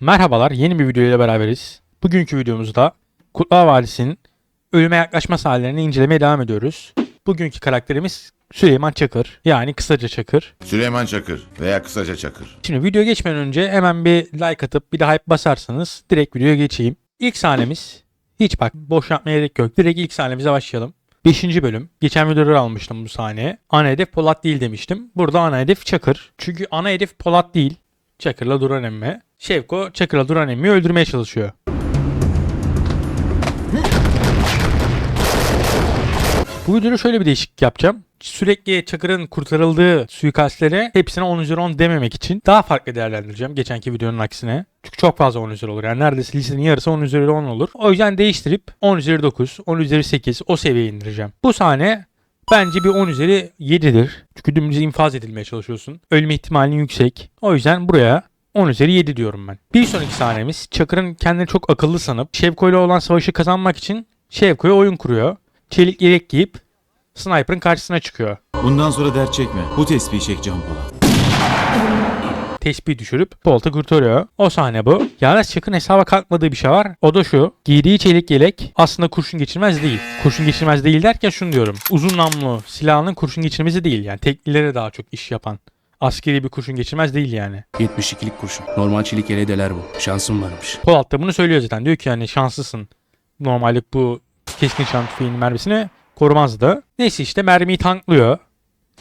Merhabalar, yeni bir video ile beraberiz. Bugünkü videomuzda Kurtlar Vadisi'nin ölüme yaklaşma sahnelerini incelemeye devam ediyoruz. Bugünkü karakterimiz Süleyman Çakır, yani kısaca Çakır. Süleyman Çakır veya kısaca Çakır. Şimdi video geçmeden önce hemen bir like atıp bir de hype basarsanız direkt videoya geçeyim. İlk sahnemiz, hiç bak boş yapmaya gerek yok. Direkt ilk sahnemize başlayalım. 5. bölüm. Geçen videoda almıştım bu sahneye. Ana hedef Polat değil demiştim. Burada ana hedef Çakır. Çünkü ana hedef Polat değil. Çakır'la Duran emme. Şevko Çakır'la Duran emmiyi öldürmeye çalışıyor. Bu videoda şöyle bir değişiklik yapacağım. Sürekli Çakır'ın kurtarıldığı suikastlere hepsine 10 üzeri 10 dememek için daha farklı değerlendireceğim geçenki videonun aksine. Çünkü çok fazla 10 üzeri olur. Yani neredeyse listenin yarısı 10 üzeri 10 olur. O yüzden değiştirip 10 üzeri 9, 10 üzeri 8 o seviyeye indireceğim. Bu sahne bence bir 10 üzeri 7'dir. Çünkü dümdüz infaz edilmeye çalışıyorsun. Ölme ihtimalin yüksek. O yüzden buraya 10 üzeri 7 diyorum ben. Bir sonraki sahnemiz Çakır'ın kendini çok akıllı sanıp Şevko ile olan savaşı kazanmak için Şevko'ya oyun kuruyor. Çelik yelek giyip Sniper'ın karşısına çıkıyor. Bundan sonra dert çekme. Bu tespihi çek Can Polat. Tespih düşürüp Bolt'u kurtarıyor. O sahne bu. Yalnız Chuck'ın hesaba kalkmadığı bir şey var. O da şu. Giydiği çelik yelek aslında kurşun geçirmez değil. Kurşun geçirmez değil derken şunu diyorum. Uzun namlu silahının kurşun geçirmesi değil. Yani teklilere daha çok iş yapan. Askeri bir kurşun geçirmez değil yani. 72'lik kurşun. Normal çelik yeleğe deler bu. Şansım varmış. Polat da bunu söylüyor zaten. Diyor ki yani şanslısın. Normalde bu keskin şan tüfeğinin mermisini korumazdı. Neyse işte mermiyi tanklıyor.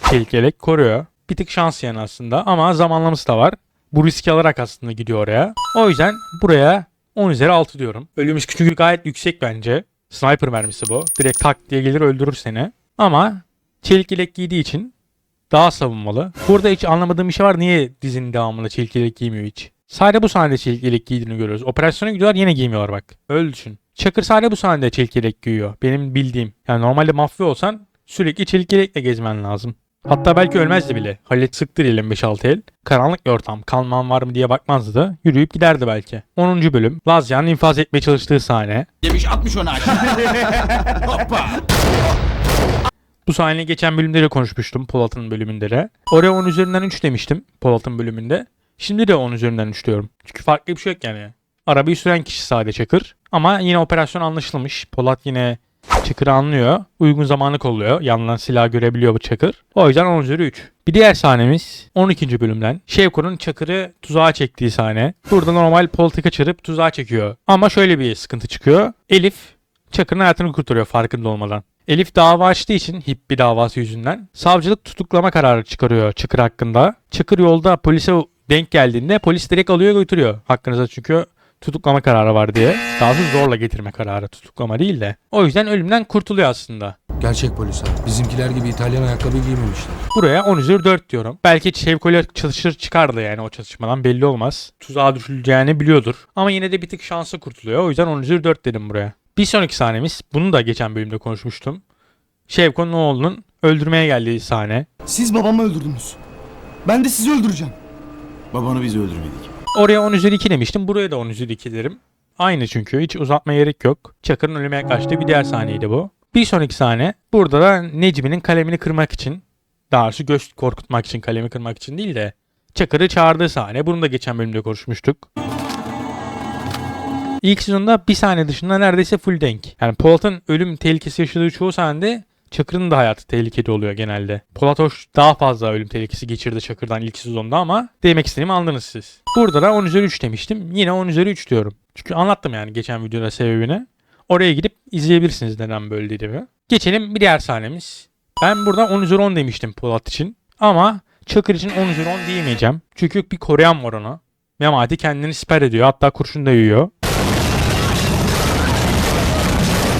Çelik yelek koruyor. Bir tık şans yani aslında ama zamanlaması da var. Bu riski alarak aslında gidiyor oraya. O yüzden buraya 10 üzeri 6 diyorum. Ölüm riski çünkü gayet yüksek bence. Sniper mermisi bu. Direkt tak diye gelir öldürür seni. Ama çelik yelek giydiği için daha savunmalı. Burada hiç anlamadığım bir şey var. Niye dizinin devamında çelik yelek giymiyor hiç? Sadece bu sahnede çelik yelek giydiğini görüyoruz. Operasyona gidiyorlar yine giymiyorlar bak. Öyle düşün. Çakır sadece bu sahnede çelik yelek giyiyor. Benim bildiğim. Yani normalde mafya olsan sürekli çelik yelekle gezmen lazım. Hatta belki ölmezdi bile. Halit sıktır elim 5-6 el. Karanlık bir ortam. Kalman var mı diye bakmazdı da. Yürüyüp giderdi belki. 10. bölüm. Lazya'nın infaz etmeye çalıştığı sahne. Demiş 60 onu aşağı. Hoppa. Bu sahneyi geçen bölümde de konuşmuştum Polat'ın bölümünde de. Oraya 10 üzerinden 3 demiştim Polat'ın bölümünde. Şimdi de 10 üzerinden 3 diyorum. Çünkü farklı bir şey yok yani. Arabayı süren kişi sadece Çakır. Ama yine operasyon anlaşılmış. Polat yine Çakır'ı anlıyor. Uygun zamanı kolluyor. Yandan silah görebiliyor bu Çakır. O yüzden 10 üzeri 3. Bir diğer sahnemiz 12. bölümden. Şevko'nun Çakır'ı tuzağa çektiği sahne. Burada normal Polat'ı kaçırıp tuzağa çekiyor. Ama şöyle bir sıkıntı çıkıyor. Elif Çakır'ın hayatını kurtarıyor farkında olmadan. Elif dava açtığı için Hippi davası yüzünden savcılık tutuklama kararı çıkarıyor Çakır hakkında. Çakır yolda polise denk geldiğinde polis direkt alıyor götürüyor hakkınıza çünkü tutuklama kararı var diye. Daha doğrusu zorla getirme kararı tutuklama değil de. O yüzden ölümden kurtuluyor aslında. Gerçek polis abi. Bizimkiler gibi İtalyan ayakkabı giymemişler. Buraya 10 üzeri 4 diyorum. Belki Şevko'yla çalışır çıkardı yani o çatışmadan belli olmaz. Tuzağa düşüleceğini biliyordur. Ama yine de bir tık şansı kurtuluyor. O yüzden 10 üzeri 4 dedim buraya. Bir sonraki sahnemiz. Bunu da geçen bölümde konuşmuştum. Şevko'nun oğlunun öldürmeye geldiği sahne. Siz babamı öldürdünüz. Ben de sizi öldüreceğim. Babanı biz öldürmedik. Oraya 10 üzeri 2 demiştim. Buraya da 10 üzeri 2 derim. Aynı çünkü. Hiç uzatmaya gerek yok. Çakır'ın ölüme yaklaştığı bir diğer sahneydi bu. Bir sonraki sahne. Burada da Necmi'nin kalemini kırmak için. Daha doğrusu göz korkutmak için kalemi kırmak için değil de. Çakır'ı çağırdığı sahne. Bunu da geçen bölümde konuşmuştuk. İlk sezonda bir sahne dışında neredeyse full denk. Yani Polat'ın ölüm tehlikesi yaşadığı çoğu sahnede Çakır'ın da hayatı tehlikeli oluyor genelde. Polat Hoş daha fazla ölüm tehlikesi geçirdi Çakır'dan ilk sezonda ama demek istediğimi anladınız siz. Burada da 10 üzeri 3 demiştim. Yine 10 üzeri 3 diyorum. Çünkü anlattım yani geçen videoda sebebini. Oraya gidip izleyebilirsiniz neden böyle dediğimi. Geçelim bir diğer sahnemiz. Ben burada 10 üzeri 10 demiştim Polat için. Ama Çakır için 10 üzeri 10 diyemeyeceğim. Çünkü bir koruyan var ona. Memati kendini siper ediyor. Hatta kurşun da yiyor.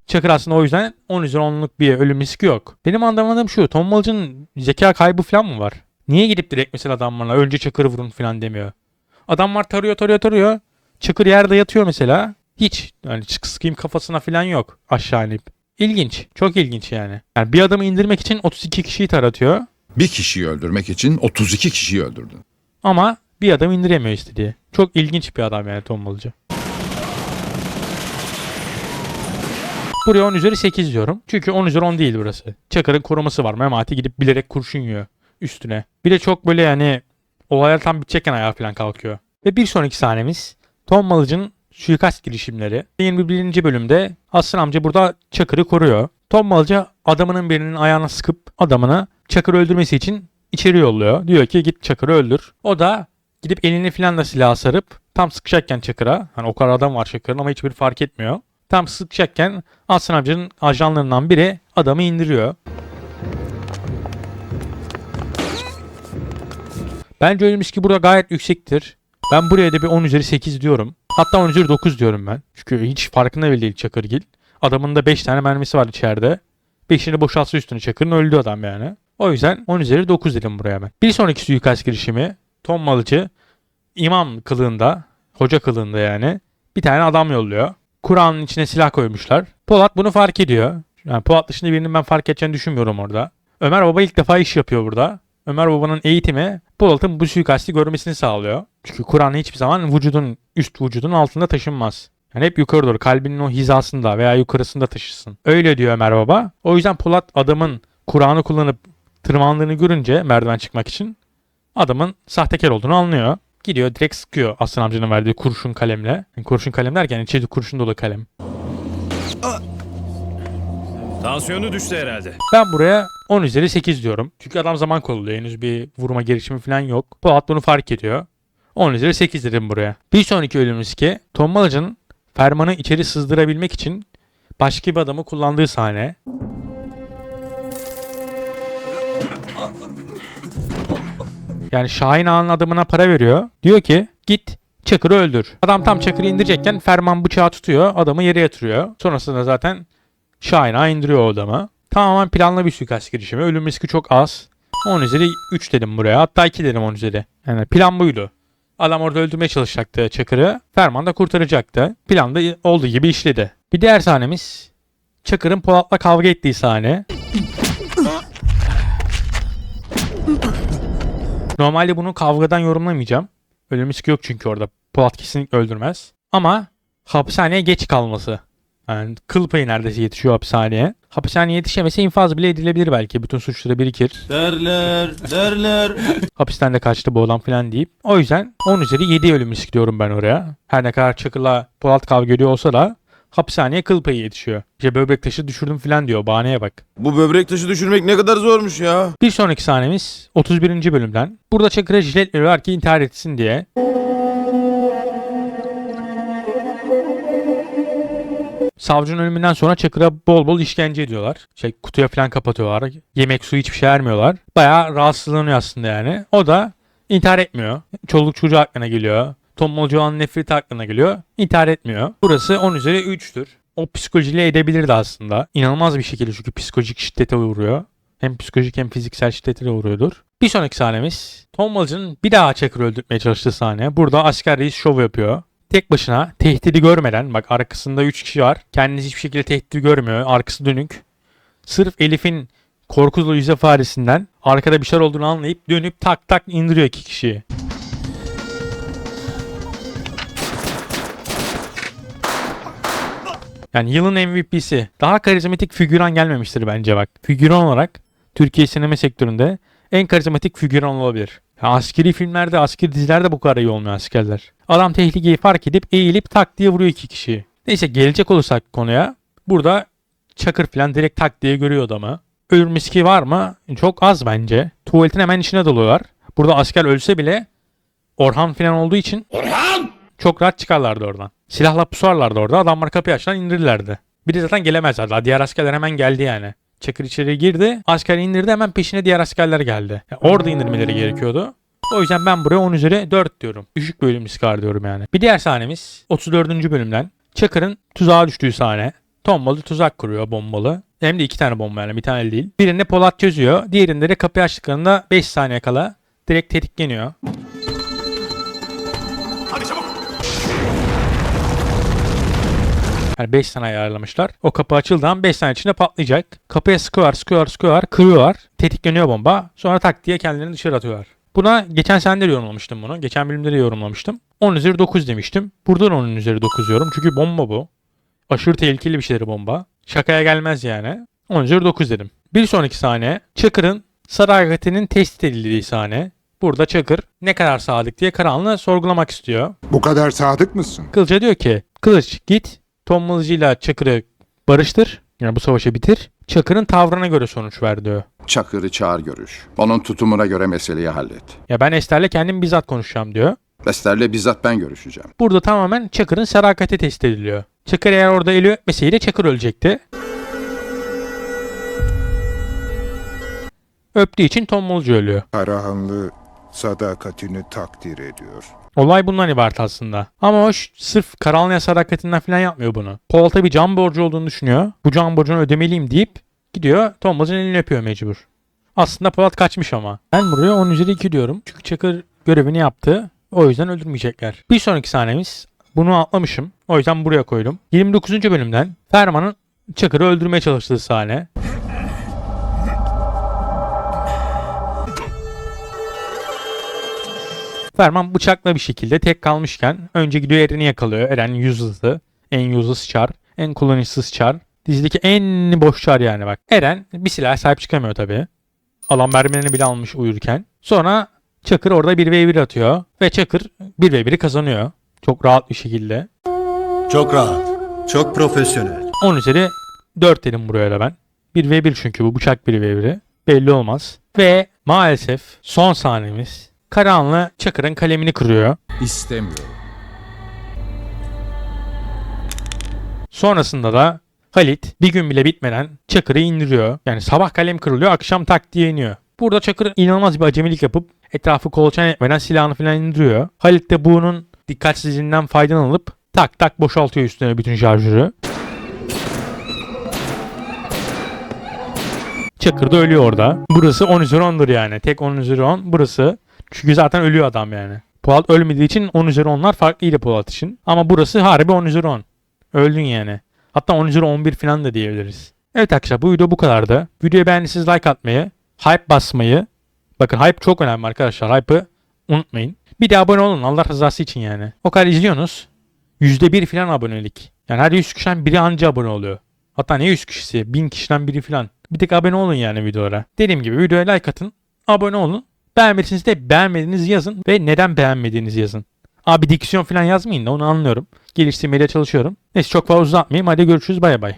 Çakır aslında o yüzden 10 üzeri 10'luk bir ölüm riski yok. Benim anlamadığım şu. Tom Balıcı'nın zeka kaybı falan mı var? Niye gidip direkt mesela adamlarla önce Çakır'ı vurun falan demiyor. Adamlar tarıyor tarıyor tarıyor. Çakır yerde yatıyor mesela. Hiç yani çık sıkayım kafasına falan yok aşağı inip. İlginç. Çok ilginç yani. Yani bir adamı indirmek için 32 kişiyi taratıyor. Bir kişiyi öldürmek için 32 kişiyi öldürdün. Ama bir adam indiremiyor istediği. Çok ilginç bir adam yani Tom Buraya 10 üzeri 8 diyorum. Çünkü 10 üzeri 10 değil burası. Çakır'ın koruması var. Memati gidip bilerek kurşun yiyor üstüne. Bir de çok böyle yani olaylar tam bitecekken ayağa falan kalkıyor. Ve bir sonraki sahnemiz Tom Malıcı'nın suikast girişimleri. 21. bölümde Aslan amca burada Çakır'ı koruyor. Tom Malıcı adamının birinin ayağına sıkıp adamını Çakır'ı öldürmesi için içeri yolluyor. Diyor ki git Çakır'ı öldür. O da gidip elini filan da silah sarıp tam sıkacakken Çakır'a hani o kadar adam var Çakır'ın ama hiçbir fark etmiyor. Tam sıkacakken Aslan amcanın ajanlarından biri adamı indiriyor. Bence ölüm burada gayet yüksektir. Ben buraya da bir 10 üzeri 8 diyorum. Hatta 10 üzeri 9 diyorum ben. Çünkü hiç farkında bile değil Çakırgil. Adamın da 5 tane mermisi var içeride. 5'ini boşaltsa üstüne Çakır'ın öldü adam yani. O yüzden 10 üzeri 9 dedim buraya ben. Bir sonraki suikast girişimi Tom Malıcı imam kılığında, hoca kılığında yani bir tane adam yolluyor. Kur'an'ın içine silah koymuşlar. Polat bunu fark ediyor. Yani Polat dışında birinin ben fark edeceğini düşünmüyorum orada. Ömer Baba ilk defa iş yapıyor burada. Ömer Baba'nın eğitimi Polat'ın bu suikasti görmesini sağlıyor. Çünkü Kur'an hiçbir zaman vücudun üst vücudun altında taşınmaz. Yani hep yukarı doğru kalbinin o hizasında veya yukarısında taşısın. Öyle diyor Ömer Baba. O yüzden Polat adamın Kur'an'ı kullanıp tırmandığını görünce merdiven çıkmak için adamın sahtekar olduğunu anlıyor. Gidiyor direkt sıkıyor Aslan amcanın verdiği kurşun kalemle. Yani kurşun kalem derken içeri kurşun dolu kalem. Tansiyonu düştü herhalde. Ben buraya 10 üzeri 8 diyorum. Çünkü adam zaman kolluyor. Henüz bir vurma girişimi falan yok. Polat bunu fark ediyor. 10 üzeri 8 dedim buraya. Bir sonraki ölüm riski Tom Malıcı'nın fermanı içeri sızdırabilmek için başka bir adamı kullandığı sahne. Yani Şahin Ağa'nın adamına para veriyor. Diyor ki git Çakır'ı öldür. Adam tam Çakır'ı indirecekken Ferman bıçağı tutuyor. Adamı yere yatırıyor. Sonrasında zaten Şahin Ağa indiriyor o adamı. Tamamen planlı bir suikast girişimi. Ölüm riski çok az. 10 üzeri 3 dedim buraya. Hatta 2 dedim 10 üzeri. Yani plan buydu. Adam orada öldürmeye çalışacaktı Çakır'ı. Ferman da kurtaracaktı. Plan da olduğu gibi işledi. Bir diğer sahnemiz Çakır'ın Polat'la kavga ettiği sahne. Normalde bunu kavgadan yorumlamayacağım. Ölüm riski yok çünkü orada. Polat kesinlikle öldürmez. Ama hapishaneye geç kalması. Yani kıl payı neredeyse yetişiyor hapishaneye. Hapishaneye yetişemese infaz bile edilebilir belki. Bütün suçları birikir. Derler, derler. Hapisten de kaçtı bu olan falan deyip. O yüzden 10 üzeri 7 ölüm riski diyorum ben oraya. Her ne kadar Çakır'la Polat kavga ediyor olsa da hapishaneye kıl payı yetişiyor. İşte böbrek taşı düşürdüm falan diyor. Bahaneye bak. Bu böbrek taşı düşürmek ne kadar zormuş ya. Bir sonraki sahnemiz 31. bölümden. Burada Çakır'a jilet veriyorlar ki intihar etsin diye. Savcının ölümünden sonra Çakır'a bol bol işkence ediyorlar. Şey kutuya falan kapatıyorlar. Yemek su hiçbir şey vermiyorlar. Bayağı rahatsızlanıyor aslında yani. O da intihar etmiyor. Çoluk çocuğu aklına geliyor. Tommolcu olan nefreti aklına geliyor. İntihar etmiyor. Burası 10 üzeri 3'tür. O psikolojiyle edebilirdi aslında. İnanılmaz bir şekilde çünkü psikolojik şiddete uğruyor. Hem psikolojik hem fiziksel şiddete de uğruyordur. Bir sonraki sahnemiz Tom Malıcı'nın bir daha Çakır'ı öldürtmeye çalıştığı sahne. Burada asker reis şov yapıyor. Tek başına tehdidi görmeden bak arkasında 3 kişi var. Kendisi hiçbir şekilde tehdidi görmüyor. Arkası dönük. Sırf Elif'in korkulu yüz ifadesinden arkada bir şeyler olduğunu anlayıp dönüp tak tak indiriyor iki kişiyi. Yani yılın MVP'si. Daha karizmatik figüran gelmemiştir bence bak. Figüran olarak Türkiye sinema sektöründe en karizmatik figüran olabilir. Ya askeri filmlerde, askeri dizilerde bu kadar iyi olmuyor askerler. Adam tehlikeyi fark edip eğilip tak diye vuruyor iki kişiyi. Neyse gelecek olursak konuya. Burada Çakır falan direkt tak diye görüyor adamı. Ölüm riski var mı? Çok az bence. Tuvaletin hemen içine dalıyorlar. Burada asker ölse bile Orhan falan olduğu için çok rahat çıkarlardı oradan. Silahla pusarlardı orada. Adamlar kapıyı açtan indirirlerdi. Bir de zaten gelemezlerdi. Daha Diğer askerler hemen geldi yani. Çakır içeri girdi. Asker indirdi hemen peşine diğer askerler geldi. Yani orada indirmeleri gerekiyordu. O yüzden ben buraya 10 üzeri 4 diyorum. Düşük bölüm iskar diyorum yani. Bir diğer sahnemiz 34. bölümden. Çakır'ın tuzağa düştüğü sahne. Tombalı tuzak kuruyor bombalı. Hem de iki tane bomba yani bir tane değil. Birinde Polat çözüyor. Diğerinde de kapıyı açtıklarında 5 saniye kala direkt tetikleniyor. Yani 5 tane ayarlamışlar. O kapı açıldığı an 5 saniye içinde patlayacak. Kapıya sıkıyorlar, sıkıyorlar, sıkıyorlar, kırıyorlar. Tetikleniyor bomba. Sonra tak diye kendilerini dışarı atıyorlar. Buna geçen sene de yorumlamıştım bunu. Geçen bölümde de yorumlamıştım. 10 üzeri 9 demiştim. Burada da 10 üzeri 9 diyorum. Çünkü bomba bu. Aşırı tehlikeli bir şeydir bomba. Şakaya gelmez yani. 10 üzeri 9 dedim. Bir sonraki sahne Çakır'ın Saraygat'inin test edildiği sahne. Burada Çakır ne kadar sadık diye karanlığı sorgulamak istiyor. Bu kadar sadık mısın? Kılıç'a diyor ki Kılıç git Tom Mılıcı'yla Çakır'ı barıştır. Yani bu savaşı bitir. Çakır'ın tavrına göre sonuç ver diyor. Çakır'ı çağır görüş. Onun tutumuna göre meseleyi hallet. Ya ben Ester'le kendim bizzat konuşacağım diyor. Bester'le bizzat ben görüşeceğim. Burada tamamen Çakır'ın sadakati test ediliyor. Çakır eğer orada eli öpmeseydi Çakır ölecekti. Öptüğü için Tom Mılıcı ölüyor. Karahanlı sadakatini takdir ediyor. Olay bundan ibaret aslında. Ama o ş- sırf karanlığa sadakatinden falan yapmıyor bunu. Polat'a bir can borcu olduğunu düşünüyor. Bu can borcunu ödemeliyim deyip gidiyor Tom Mılıcı'nın elini öpüyor mecbur. Aslında Polat kaçmış ama. Ben buraya 10 üzeri 2 diyorum. Çünkü Çakır görevini yaptı. O yüzden öldürmeyecekler. Bir sonraki sahnemiz. Bunu atlamışım. O yüzden buraya koydum. 29. bölümden Ferman'ın Çakır'ı öldürmeye çalıştığı sahne. Ferman bıçakla bir şekilde tek kalmışken önce gidiyor Eren'i yakalıyor. Eren yüz hızlı. En hızlı çar. En kullanışsız çar. Dizideki en boş çar yani bak. Eren bir silah sahip çıkamıyor tabii. Alan mermilerini bile almış uyurken. Sonra Çakır orada 1v1 atıyor. Ve Çakır 1v1'i kazanıyor. Çok rahat bir şekilde. Çok rahat. Çok profesyonel. 10 üzeri 4 dedim buraya da ben. 1v1 çünkü bu bıçak 1v1'i. Belli olmaz. Ve maalesef son sahnemiz. Karahanlı Çakır'ın kalemini kırıyor. İstemiyorum. Sonrasında da Halit bir gün bile bitmeden Çakır'ı indiriyor. Yani sabah kalem kırılıyor, akşam tak diye iniyor. Burada Çakır inanılmaz bir acemilik yapıp etrafı kolaçan etmeden silahını falan indiriyor. Halit de bunun dikkatsizliğinden faydalanıp tak tak boşaltıyor üstüne bütün şarjörü. Çakır da ölüyor orada. Burası 10 üzeri 10'dur yani. Tek 10 üzeri 10 burası. Çünkü zaten ölüyor adam yani. Polat ölmediği için 10 üzeri 10'lar farklıydı Polat için. Ama burası harbi 10 üzeri 10. Öldün yani. Hatta 10 üzeri 11 falan da diyebiliriz. Evet arkadaşlar bu video bu kadardı. Videoyu beğendiyseniz like atmayı, hype basmayı. Bakın hype çok önemli arkadaşlar. Hype'ı unutmayın. Bir de abone olun Allah rızası için yani. O kadar izliyorsunuz. %1 falan abonelik. Yani her 100 kişiden biri anca abone oluyor. Hatta ne 100 kişisi? 1000 kişiden biri falan. Bir tek abone olun yani videolara. Dediğim gibi videoya like atın. Abone olun. Beğenmediyseniz de beğenmediğinizi yazın. Ve neden beğenmediğinizi yazın. Abi diksiyon falan yazmayın da onu anlıyorum. Geliştirmeye çalışıyorum. Neyse çok fazla uzatmayayım. Hadi görüşürüz bay bay.